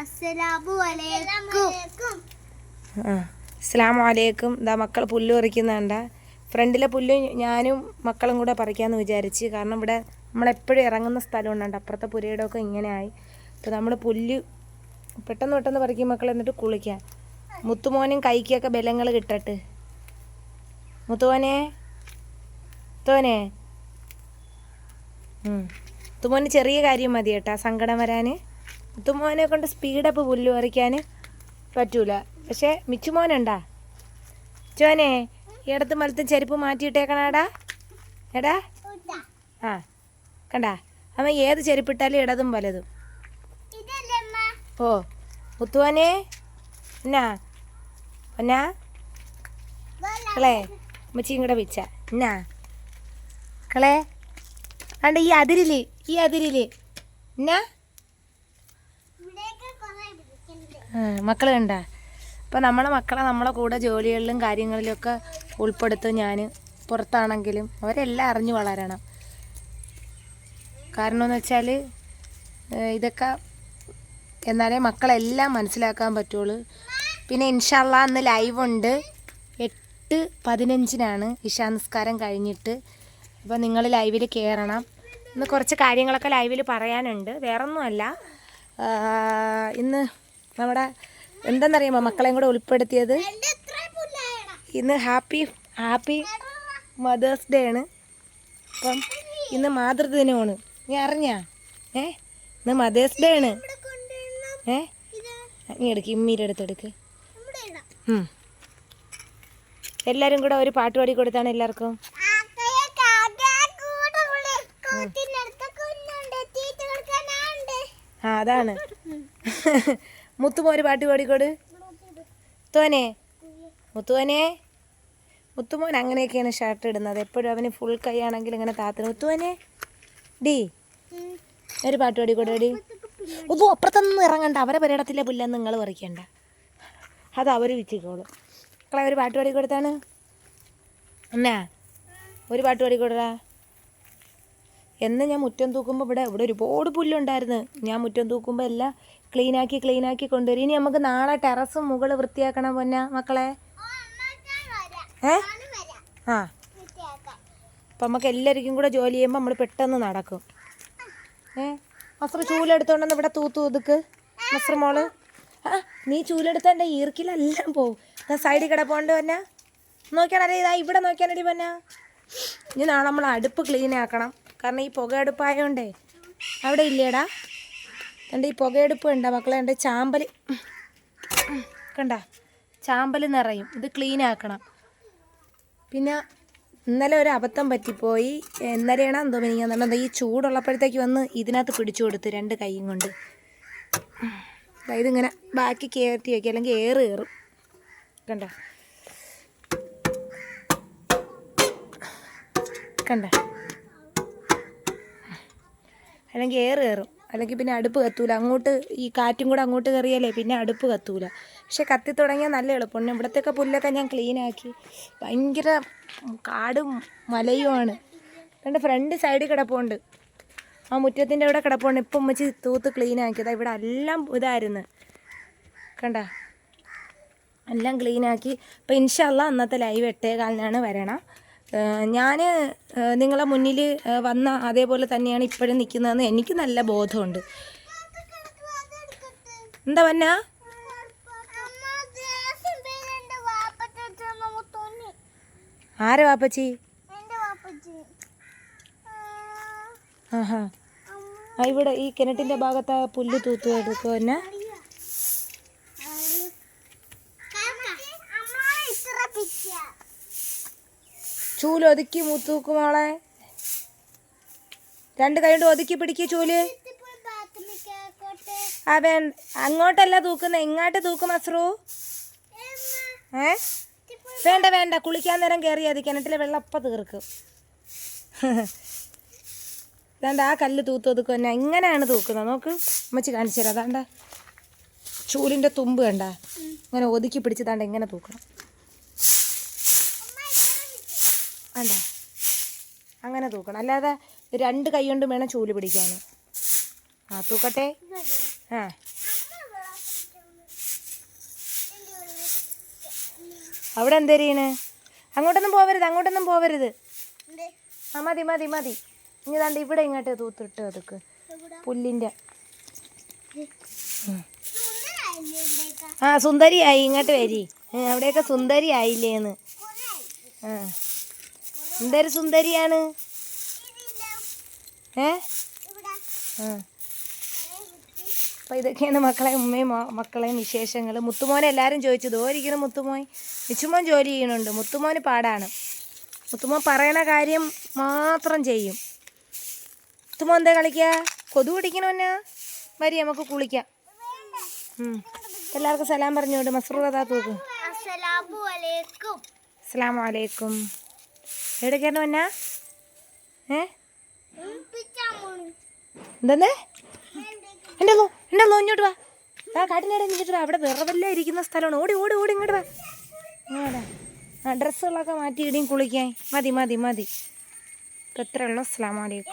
അസ്സലാമു അലൈക്കും. ആ അസ്സാം വലൈക്കും ഇതാ മക്കൾ പുല്ല് പറിക്കുന്നുണ്ട. ഫ്രണ്ടിലെ പുല്ല് ഞാനും മക്കളും കൂടെ പറിക്കാമെന്ന് വിചാരിച്ച്. കാരണം ഇവിടെ നമ്മളെപ്പോഴും ഇറങ്ങുന്ന സ്ഥലം ഉണ്ടാണ്ട് അപ്പുറത്തെ പുരയിടമൊക്കെ ഇങ്ങനെ ആയി അപ്പോൾ നമ്മൾ പുല്ല് പെട്ടെന്ന് പെട്ടെന്ന് പറിക്കും മക്കൾ എന്നിട്ട് കുളിക്കാം. മുത്തുമോനും കൈക്കൊക്കെ ബലങ്ങൾ കിട്ടട്ട്. മുത്തുമോനെ? മുത്തുമോനെ? ഉം. മുത്തുമോന് ചെറിയ കാര്യം മതി കേട്ടാ സങ്കടം വരാൻ മുത്തുമോനെ കൊണ്ട് സ്പീഡപ്പ് പുല്ല് പറിക്കാൻ പറ്റൂല. പക്ഷേ മിച്ചുമോനുണ്ടാ. ചോനെ ഇടത്ത് മലത്ത് ചെരുപ്പ് മാറ്റിയിട്ടേക്കണാടാ. എടാ. ആ കണ്ടാ. അമ്മ ഏത് ചെരുപ്പിട്ടാലും ഇടതും വലതും. ഓ മുത്തുവാനെ എന്നാ? എന്നാ കളേ അമ്മച്ചി ഇങ്ങടെ വിച്ച എന്നാ? കളേ കണ്ട ഈ അതിരിൽ ഈ അതിരിൽ. എന്നാ? മക്കൾ കണ്ട അപ്പോൾ നമ്മളെ മക്കളെ നമ്മളെ കൂടെ ജോലികളിലും കാര്യങ്ങളിലൊക്കെ ഉൾപ്പെടുത്തും ഞാൻ പുറത്താണെങ്കിലും അവരെല്ലാം അറിഞ്ഞു വളരണം. കാരണം എന്ന് വെച്ചാൽ ഇതൊക്കെ എന്നാലേ മക്കളെല്ലാം മനസ്സിലാക്കാൻ പറ്റുള്ളൂ. പിന്നെ ഇൻഷാല്ല അന്ന് ലൈവ് ഉണ്ട് എട്ട് പതിനഞ്ചിനാണ് ഇഷാ നിസ്കാരം കഴിഞ്ഞിട്ട്. അപ്പോൾ നിങ്ങൾ ലൈവിൽ കയറണം ഇന്ന് കുറച്ച് കാര്യങ്ങളൊക്കെ ലൈവിൽ പറയാനുണ്ട്. വേറൊന്നുമല്ല. ഇന്ന് നമ്മുടെ എന്തെന്നറിയാമോ മക്കളെയും കൂടെ ഉൾപ്പെടുത്തിയത്? ഇന്ന് ഹാപ്പി ഹാപ്പി മദേഴ്സ് ഡേ ആണ്. അപ്പം ഇന്ന് മാതൃദിനമാണ്. നീ അറിഞ്ഞാ? ഏ? ഇന്ന് മദേഴ്സ് ഡേ ആണ്. ഏ? നീ എടുക്ക് ഇമ്മീരെ അടുത്തെടുക്ക്. എല്ലാവരും കൂടെ ഒരു പാട്ട് പാടി കൊടുത്താണ് എല്ലാവർക്കും. ആ അതാണ്. മുത്തുമോ ഒരു പാട്ട് പാടിക്കോട്. മുത്തുവനെ മുത്തുവനെ മുത്തുമോൻ അങ്ങനെയൊക്കെയാണ് ഷർട്ട് ഇടുന്നത്. എപ്പോഴും അവന് ഫുൾ കൈ ആണെങ്കിൽ ഇങ്ങനെ താത്തന് മുത്തുവനെ ഡി ഒരു പാട്ട് പാടിക്കോട്ടെ ഡി. ഒന്നും അപ്പുറത്തൊന്നും ഇറങ്ങണ്ട. അവരെ പരിടത്തിലെ പുല്ലെന്ന് നിങ്ങൾ പറിക്കണ്ട. അത് അവർ വിറ്റിക്കോളും. മക്കളെ ഒരു പാട്ട് പാടിക്കൊടുത്താണ്. എന്നാ ഒരു പാട്ട് പാടി കൊടുടാ എന്ന് ഞാൻ മുറ്റം തൂക്കുമ്പോൾ ഇവിടെ ഇവിടെ ഒരുപാട് പുല്ലുണ്ടായിരുന്നു. ഞാൻ മുറ്റം തൂക്കുമ്പോൾ എല്ലാം ക്ലീനാക്കി ക്ലീനാക്കി കൊണ്ടുവരും. ഇനി നമുക്ക് നാളെ ടെറസും മുകൾ വൃത്തിയാക്കണം പൊന്ന മക്കളെ. ഏ? ആ. അപ്പം നമുക്ക് എല്ലാവർക്കും കൂടെ ജോലി ചെയ്യുമ്പോൾ നമ്മൾ പെട്ടെന്ന് നടക്കും. ഏ? മസ്ര ചൂലെടുത്തോണ്ടെന്ന് ഇവിടെ തൂത്തു ഒതുക്ക്. മസ്ര മോൾ. ആ നീ ചൂലെടുത്ത എന്റെ ഈർക്കിലെല്ലാം പോവും. ഞാൻ സൈഡിൽ കിടപ്പോണ്ട് പന്ന. നോക്കിയാണല്ലേ ഇതാ ഇവിടെ നോക്കിയാണടി പൊന്ന. ഇനി നാളെ നമ്മൾ അടുപ്പ് ക്ലീൻ ആക്കണം കാരണം ഈ പുകയടുപ്പായോണ്ടേ അവിടെ ഇല്ലേടാ. എന്റെ ഈ പുകയെടുപ്പ് ഉണ്ടോ മക്കളെ? എന്റെ ചാമ്പൽ കണ്ട? ചാമ്പൽ നിറയും. ഇത് ക്ലീൻ ആക്കണം. പിന്നെ ഇന്നലെ ഒരു അബദ്ധം പറ്റിപ്പോയി. ഇന്നലെയാണ് എന്തോ എനിക്ക് ഈ ചൂടുള്ളപ്പോഴത്തേക്ക് വന്ന് ഇതിനകത്ത് പിടിച്ചു കൊടുത്ത് രണ്ട് കൈയും കൊണ്ട്. അതായത് ഇങ്ങനെ ബാക്കി കയറ്റി വയ്ക്കുക അല്ലെങ്കിൽ ഏറ് കയറും. കണ്ട? കണ്ട? അല്ലെങ്കിൽ എയർ കയറും. അല്ലെങ്കിൽ പിന്നെ അടുപ്പ് കത്തൂല. അങ്ങോട്ട് ഈ കാറ്റും കൂടെ അങ്ങോട്ട് കയറിയാലേ പിന്നെ അടുപ്പ് കത്തൂല. പക്ഷെ കത്തി തുടങ്ങിയാൽ നല്ല എളുപ്പമാണ് ഇവിടത്തെയൊക്കെ പുല്ലൊക്കെ ഞാൻ ക്ലീനാക്കി ഭയങ്കര കാടും മലയുമാണ്. എന്റെ ഫ്രണ്ട് സൈഡിൽ കിടപ്പുണ്ട്. ആ മുറ്റത്തിന്റെ അവിടെ കിടപ്പുണ്ട്. ഇപ്പം ഉമ്മച്ചി തൂത്ത് ക്ലീനാക്കിയതാ ഇവിടെ എല്ലാം ഇതായിരുന്നു. കണ്ട? എല്ലാം ക്ലീനാക്കി അപ്പോൾ ഇൻഷല്ല അന്നത്തെ ലൈവ് എട്ടേകാലിനാണ് വരണം. ഞാൻ നിങ്ങളെ മുന്നിൽ വന്ന അതേപോലെ തന്നെയാണ് ഇപ്പോഴും നിൽക്കുന്നതെന്ന് എനിക്ക് നല്ല ബോധമുണ്ട്. എന്താ വന്നാ? ആരാ വാപ്പച്ചി? ആഹാ. ഇവിടെ ഈ കിണറ്റിന്റെ ഭാഗത്ത് പുല്ല് തൂത്തു തന്നെ ചൂൽ ഒതുക്കി മുത്തൂക്ക് മോളെ. രണ്ട് കൈ കൊണ്ട് ഒതുക്കി പിടിക്കുക ചൂൽ. അതെ അങ്ങോട്ടല്ല തൂക്കുന്ന. ഇങ്ങോട്ട് തൂക്കും അസ്രു ഏ? വേണ്ട വേണ്ട. കുളിക്കാൻ നേരം കയറിയാൽ മതി. കിണറ്റിലെ വെള്ളം അപ്പം തീർക്കും. ഇതാണ്ട് ആ കല്ല് തൂത്ത് ഒതുക്കും തന്നെ ഇങ്ങനെയാണ് തൂക്കുന്നത് നോക്ക്. അമ്മച്ചി കാണിച്ചു തരാം. അതാണ്ട ചൂലിന്റെ തുമ്പ് കണ്ട. ഇങ്ങനെ ഒതുക്കി പിടിച്ചതാണ്ട് എങ്ങനെ തൂക്കണം. വേണ്ട. അങ്ങനെ തൂക്കണം. അല്ലാതെ രണ്ട് കൈ കൊണ്ടും വേണം ചൂൽ പിടിക്കാൻ. ആ തൂക്കട്ടെ? ആ. അവിടെ എന്തേരീണ് അങ്ങോട്ടൊന്നും പോവരുത് അങ്ങോട്ടൊന്നും പോവരുത്. ആ മതി മതി മതി. ഇനി തണ്ട് ഇവിടെ ഇങ്ങോട്ട് തൂത്തിട്ട് അതൊക്കെ പുല്ലിന്റെ ആ സുന്ദരിയായി. ഇങ്ങോട്ട് വരി. അവിടെയൊക്കെ സുന്ദരിയായില്ലേന്ന്. ആ. എന്തൊരു സുന്ദരിയാണ്? ഏ. അപ്പോൾ ഇതൊക്കെയാണ് മക്കളെ ഉമ്മയും മക്കളെയും വിശേഷങ്ങൾ മുത്തുമോനെ എല്ലാരും ചോദിച്ചു ദോരിക്കണം മുത്തുമോൻ. മിച്ചുമോൻ ജോലി ചെയ്യണുണ്ട് മുത്തുമോന് പാടാണ്. മുത്തുമോൻ പറയണ കാര്യം മാത്രം ചെയ്യും. മുത്തുമോൻ എന്താ കളിക്കുക കൊതു പിടിക്കണമെന്നാ വരി നമുക്ക് കുളിക്കാം. ഉം. എല്ലാവർക്കും സലാം പറഞ്ഞോണ്ട് മസ്രൂറതാ തൂക്ക്. അസ്സലാമു അലൈക്കും. അസ്സാം വലൈക്കും എവിടേക്കാണ് വന്ന ഏ. എന്തെന്ന്? എന്റെ ലോ എന്റെ ലോ ഇങ്ങോട്ട് വാ. ആ കാട്ടിനേടെ ഇങ്ങോട്ട് വാ. അവിടെ വിറവെല്ലാം ഇരിക്കുന്ന സ്ഥലമാണ്. ഓടി ഓടി ഓടി ഇങ്ങോട്ട് വാ. ഇങ്ങോട്ടാ ആ ഡ്രസ്സുകളൊക്കെ മാറ്റി ഇടിയും കുളിക്കാൻ. മതി മതി മതി. ഇപ്പം എത്ര ഉള്ളു അസ്സാം വലൈക്കും